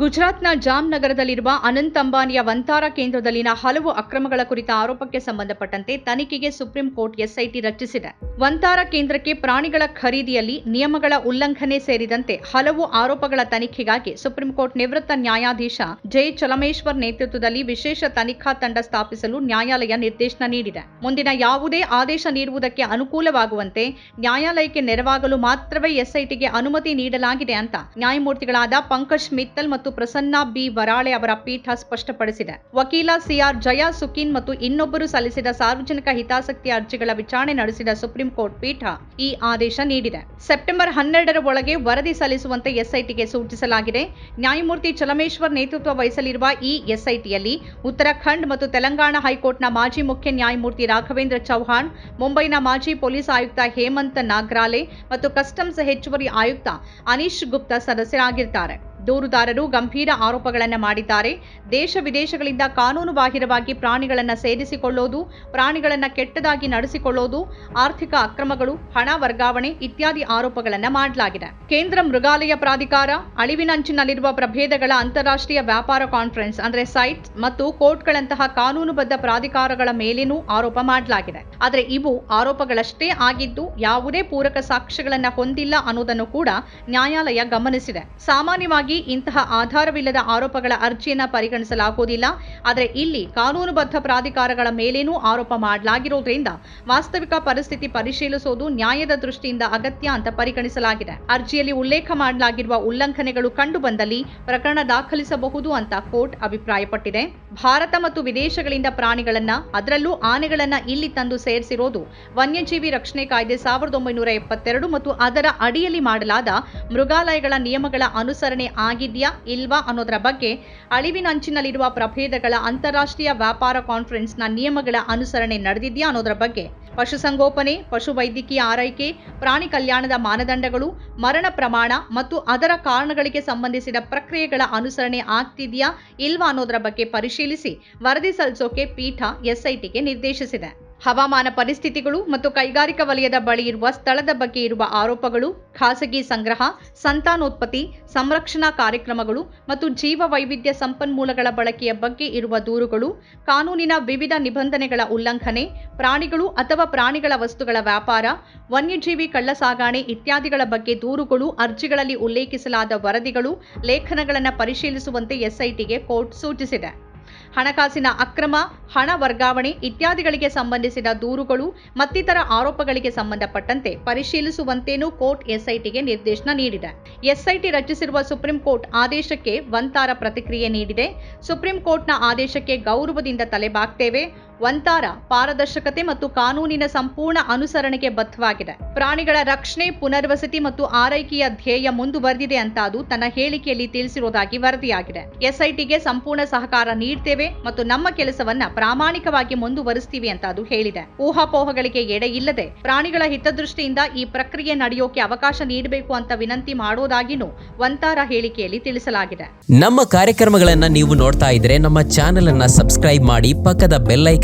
ಗುಜರಾತ್ನ ಜಾಮ್ನಗರದಲ್ಲಿರುವ ಅನಂತ್ ಅಂಬಾನಿಯ ವಂತಾರ ಕೇಂದ್ರದಲ್ಲಿನ ಹಲವು ಅಕ್ರಮಗಳ ಕುರಿತ ಆರೋಪಕ್ಕೆ ಸಂಬಂಧಪಟ್ಟಂತೆ ತನಿಖೆಗೆ ಸುಪ್ರೀಂ ಕೋರ್ಟ್ ಎಸ್ಐಟಿ ರಚಿಸಿದೆ. ವಂತಾರ ಕೇಂದ್ರಕ್ಕೆ ಪ್ರಾಣಿಗಳ ಖರೀದಿಯಲ್ಲಿ ನಿಯಮಗಳ ಉಲ್ಲಂಘನೆ ಸೇರಿದಂತೆ ಹಲವು ಆರೋಪಗಳ ತನಿಖೆಗಾಗಿ ಸುಪ್ರೀಂ ಕೋರ್ಟ್ ನಿವೃತ್ತ ನ್ಯಾಯಾಧೀಶ ಜೈ. ಚಲಮೇಶ್ವರ್ ನೇತೃತ್ವದಲ್ಲಿ ವಿಶೇಷ ತನಿಖಾ ತಂಡ ಸ್ಥಾಪಿಸಲು ನ್ಯಾಯಾಲಯ ನಿರ್ದೇಶನ ನೀಡಿದೆ. ಮುಂದಿನ ಯಾವುದೇ ಆದೇಶ ನೀಡುವುದಕ್ಕೆ ಅನುಕೂಲವಾಗುವಂತೆ ನ್ಯಾಯಾಲಯಕ್ಕೆ ನೆರವಾಗಲು ಮಾತ್ರವೇ ಎಸ್ಐಟಿಗೆ ಅನುಮತಿ ನೀಡಲಾಗಿದೆ ಅಂತ ನ್ಯಾಯಮೂರ್ತಿಗಳಾದ ಪಂಕಜ್ ಮಿತ್ತಲ್ ಮತ್ತು ಪ್ರಸನ್ನ ಬಿ. ವರಾಳೆ ಅವರ ಪೀಠ ಸ್ಪಷ್ಟಪಡಿಸಿದೆ. ವಕೀಲ ಸಿಆರ್ ಜಯಾ ಸುಕೀನ್ ಮತ್ತು ಇನ್ನೊಬ್ಬರು ಸಲ್ಲಿಸಿದ ಸಾರ್ವಜನಿಕ ಹಿತಾಸಕ್ತಿ ಅರ್ಜಿಗಳ ವಿಚಾರಣೆ ನಡೆಸಿದ ಸುಪ್ರೀಂ ಕೋರ್ಟ್ ಪೀಠ ಈ ಆದೇಶ ನೀಡಿದೆ. ಸೆಪ್ಟೆಂಬರ್ ಹನ್ನೆರಡರ ಒಳಗೆ ವರದಿ ಸಲ್ಲಿಸುವಂತೆ ಎಸ್ಐಟಿಗೆ ಸೂಚಿಸಲಾಗಿದೆ. ನ್ಯಾಯಮೂರ್ತಿ ಚಲಮೇಶ್ವರ್ ನೇತೃತ್ವ ವಹಿಸಲಿರುವ ಈ ಎಸ್ಐಟಿಯಲ್ಲಿ ಉತ್ತರಾಖಂಡ್ ಮತ್ತು ತೆಲಂಗಾಣ ಹೈಕೋರ್ಟ್ನ ಮಾಜಿ ಮುಖ್ಯ ನ್ಯಾಯಮೂರ್ತಿ ರಾಘವೇಂದ್ರ ಚೌಹಾಣ್, ಮುಂಬೈನ ಮಾಜಿ ಪೊಲೀಸ್ ಆಯುಕ್ತ ಹೇಮಂತ್ ನಾಗ್ರಾಲೆ ಮತ್ತು ಕಸ್ಟಮ್ಸ್ ಹೆಚ್ಚುವರಿ ಆಯುಕ್ತ ಅನೀಶ್ ಗುಪ್ತಾ ಸದಸ್ಯರಾಗಿರ್ತಾರೆ. ದೂರುದಾರರು ಗಂಭೀರ ಆರೋಪಗಳನ್ನು ಮಾಡಿದ್ದಾರೆ. ದೇಶ ವಿದೇಶಗಳಿಂದ ಕಾನೂನು ಬಾಹಿರವಾಗಿ ಪ್ರಾಣಿಗಳನ್ನು ಸೇರಿಸಿಕೊಳ್ಳೋದು ಪ್ರಾಣಿಗಳನ್ನು ಕೆಟ್ಟದಾಗಿ ನಡೆಸಿಕೊಳ್ಳೋದು, ಆರ್ಥಿಕ ಅಕ್ರಮಗಳು, ಹಣ ವರ್ಗಾವಣೆ ಇತ್ಯಾದಿ ಆರೋಪಗಳನ್ನು ಮಾಡಲಾಗಿದೆ. ಕೇಂದ್ರ ಮೃಗಾಲಯ ಪ್ರಾಧಿಕಾರ ಅಳಿವಿನಂಚಿನಲ್ಲಿರುವ ಪ್ರಭೇದಗಳ ಅಂತಾರಾಷ್ಟ್ರೀಯ ವ್ಯಾಪಾರ ಕಾನ್ಫರೆನ್ಸ್ ಅಂದರೆ ಸೈಟ್ ಮತ್ತು ಕೋರ್ಟ್ಗಳಂತಹ ಕಾನೂನುಬದ್ಧ ಪ್ರಾಧಿಕಾರಗಳ ಮೇಲೇನೂ ಆರೋಪ ಮಾಡಲಾಗಿದೆ. ಆದರೆ ಇವು ಆರೋಪಗಳಷ್ಟೇ ಆಗಿದ್ದು ಯಾವುದೇ ಪೂರಕ ಸಾಕ್ಷ್ಯಗಳನ್ನು ಹೊಂದಿಲ್ಲ ಅನ್ನೋದನ್ನು ಕೂಡ ನ್ಯಾಯಾಲಯ ಗಮನಿಸಿದೆ. ಸಾಮಾನ್ಯವಾಗಿ ಇಂತಹ ಆಧಾರವಿಲ್ಲದ ಆರೋಪಗಳ ಅರ್ಜಿಯನ್ನ ಪರಿಗಣಿಸಲಾಗುವುದಿಲ್ಲ. ಆದರೆ ಇಲ್ಲಿ ಕಾನೂನುಬದ್ಧ ಪ್ರಾಧಿಕಾರಗಳ ಮೇಲೇನೂ ಆರೋಪ ಮಾಡಲಾಗಿರೋದ್ರಿಂದ ವಾಸ್ತವಿಕ ಪರಿಸ್ಥಿತಿ ಪರಿಶೀಲಿಸುವುದು ನ್ಯಾಯದ ದೃಷ್ಟಿಯಿಂದ ಅಗತ್ಯ ಅಂತ ಪರಿಗಣಿಸಲಾಗಿದೆ. ಅರ್ಜಿಯಲ್ಲಿ ಉಲ್ಲೇಖ ಮಾಡಲಾಗಿರುವ ಉಲ್ಲಂಘನೆಗಳು ಕಂಡು ಬಂದಲ್ಲಿ ಪ್ರಕರಣ ದಾಖಲಿಸಬಹುದು ಅಂತ ಕೋರ್ಟ್ ಅಭಿಪ್ರಾಯಪಟ್ಟಿದೆ. ಭಾರತ ಮತ್ತು ವಿದೇಶಗಳಿಂದ ಪ್ರಾಣಿಗಳನ್ನ, ಅದರಲ್ಲೂ ಆನೆಗಳನ್ನ ಇಲ್ಲಿ ತಂದು ಸೇರಿಸಿರೋದು ವನ್ಯಜೀವಿ ರಕ್ಷಣೆ ಕಾಯ್ದೆ ಸಾವಿರದ ಒಂಬೈನೂರ ಎಪ್ಪತ್ತೆರಡು ಮತ್ತು ಅದರ ಅಡಿಯಲ್ಲಿ ಮಾಡಲಾದ ಮೃಗಾಲಯಗಳ ನಿಯಮಗಳ ಅನುಸರಣೆ ಆಗಿದ್ಯಾ ಇಲ್ವಾ ಅನ್ನೋದರ ಬಗ್ಗೆ ಅಳಿವಿನಂಚಿನಲ್ಲಿರುವ ಪ್ರಭೇದಗಳ ಅಂತಾರಾಷ್ಟ್ರೀಯ ವ್ಯಾಪಾರ ಕಾನ್ಫರೆನ್ಸ್ನ ನಿಯಮಗಳ ಅನುಸರಣೆ ನಡೆದಿದ್ಯಾ ಅನ್ನೋದರ ಬಗ್ಗೆ ಪಶುಸಂಗೋಪನೆ, ಪಶುವೈದ್ಯಕೀಯ ಆರೈಕೆ, ಪ್ರಾಣಿ ಕಲ್ಯಾಣದ ಮಾನದಂಡಗಳು, ಮರಣ ಪ್ರಮಾಣ ಮತ್ತು ಅದರ ಕಾರಣಗಳಿಗೆ ಸಂಬಂಧಿಸಿದ ಪ್ರಕ್ರಿಯೆಗಳ ಅನುಸರಣೆ ಆಗ್ತಿದೆಯಾ ಇಲ್ವಾ ಅನ್ನೋದರ ಬಗ್ಗೆ ಪರಿಶೀಲಿಸಿ ವರದಿ ಸಲ್ಲಿಸೋಕೆ ಪೀಠ ಎಸ್ಐಟಿಗೆ ನಿರ್ದೇಶಿಸಿದೆ. ಹವಾಮಾನ ಪರಿಸ್ಥಿತಿಗಳು ಮತ್ತು ಕೈಗಾರಿಕಾ ವಲಯದ ಬಳಿ ಇರುವ ಸ್ಥಳದ ಬಗ್ಗೆ ಇರುವ ಆರೋಪಗಳು, ಖಾಸಗಿ ಸಂಗ್ರಹ, ಸಂತಾನೋತ್ಪತ್ತಿ, ಸಂರಕ್ಷಣಾ ಕಾರ್ಯಕ್ರಮಗಳು ಮತ್ತು ಜೀವ ವೈವಿಧ್ಯ ಸಂಪನ್ಮೂಲಗಳ ಬಳಕೆಯ ಬಗ್ಗೆ ಇರುವ ದೂರುಗಳು, ಕಾನೂನಿನ ವಿವಿಧ ನಿಬಂಧನೆಗಳ ಉಲ್ಲಂಘನೆ, ಪ್ರಾಣಿಗಳು ಅಥವಾ ಪ್ರಾಣಿಗಳ ವಸ್ತುಗಳ ವ್ಯಾಪಾರ, ವನ್ಯಜೀವಿ ಕಳ್ಳಸಾಗಣೆ ಇತ್ಯಾದಿಗಳ ಬಗ್ಗೆ ದೂರುಗಳು, ಅರ್ಜಿಗಳಲ್ಲಿ ಉಲ್ಲೇಖಿಸಲಾದ ವರದಿಗಳು, ಲೇಖನಗಳನ್ನು ಪರಿಶೀಲಿಸುವಂತೆ ಎಸ್ಐಟಿಗೆ ಕೋರ್ಟ್ ಸೂಚಿಸಿದೆ. ಹಣಕಾಸಿನ ಅಕ್ರಮ, ಹಣ ವರ್ಗಾವಣೆ ಇತ್ಯಾದಿಗಳಿಗೆ ಸಂಬಂಧಿಸಿದ ದೂರುಗಳು, ಮತ್ತಿತರ ಆರೋಪಗಳಿಗೆ ಸಂಬಂಧಪಟ್ಟಂತೆ ಪರಿಶೀಲಿಸುವಂತೇನೂ ಕೋರ್ಟ್ ಎಸ್ಐಟಿಗೆ ನಿರ್ದೇಶನ ನೀಡಿದೆ. ಎಸ್ಐಟಿ ರಚಿಸಿರುವ ಸುಪ್ರೀಂ ಕೋರ್ಟ್ ಆದೇಶಕ್ಕೆ ವಂತಾರ ಪ್ರತಿಕ್ರಿಯೆ ನೀಡಿದೆ. ಸುಪ್ರೀಂ ಕೋರ್ಟ್ನ ಆದೇಶಕ್ಕೆ ಗೌರವದಿಂದ ತಲೆಬಾಗ್ತೇವೆ. ವಂತಾರ ಪಾರದರ್ಶಕತೆ ಮತ್ತು ಕಾನೂನಿನ ಸಂಪೂರ್ಣ ಅನುಸರಣೆಗೆ ಬದ್ಧವಾಗಿದೆ. ಪ್ರಾಣಿಗಳ ರಕ್ಷಣೆ, ಪುನರ್ವಸತಿ ಮತ್ತು ಆರೈಕೆಯ ಧ್ಯೇಯ ಮುಂದುವರೆದಿದೆ ಅಂತ ಅದು ತನ್ನ ಹೇಳಿಕೆಯಲ್ಲಿ ತಿಳಿಸಿರುವುದಾಗಿ ವರದಿಯಾಗಿದೆ. ಎಸ್ಐಟಿಗೆ ಸಂಪೂರ್ಣ ಸಹಕಾರ ನೀಡ್ತೇವೆ ಮತ್ತು ನಮ್ಮ ಕೆಲಸವನ್ನ ಪ್ರಾಮಾಣಿಕವಾಗಿ ಮುಂದುವರಿಸ್ತೀವಿ ಅಂತ ಅದು ಹೇಳಿದೆ. ಊಹಾಪೋಹಗಳಿಗೆ ಎಡೆ ಇಲ್ಲದೆ ಪ್ರಾಣಿಗಳ ಹಿತದೃಷ್ಟಿಯಿಂದ ಈ ಪ್ರಕ್ರಿಯೆ ನಡೆಯೋಕೆ ಅವಕಾಶ ನೀಡಬೇಕು ಅಂತ ವಿನಂತಿ ಮಾಡೋದಾಗಿನೂ ವಂತಾರ ಹೇಳಿಕೆಯಲ್ಲಿ ತಿಳಿಸಲಾಗಿದೆ. ನಮ್ಮ ಕಾರ್ಯಕ್ರಮಗಳನ್ನ ನೀವು ನೋಡ್ತಾ ಇದ್ರೆ ನಮ್ಮ ಚಾನೆಲ್ ಅನ್ನ ಸಬ್ಸ್ಕ್ರೈಬ್ ಮಾಡಿ ಪಕ್ಕದ ಬೆಲ್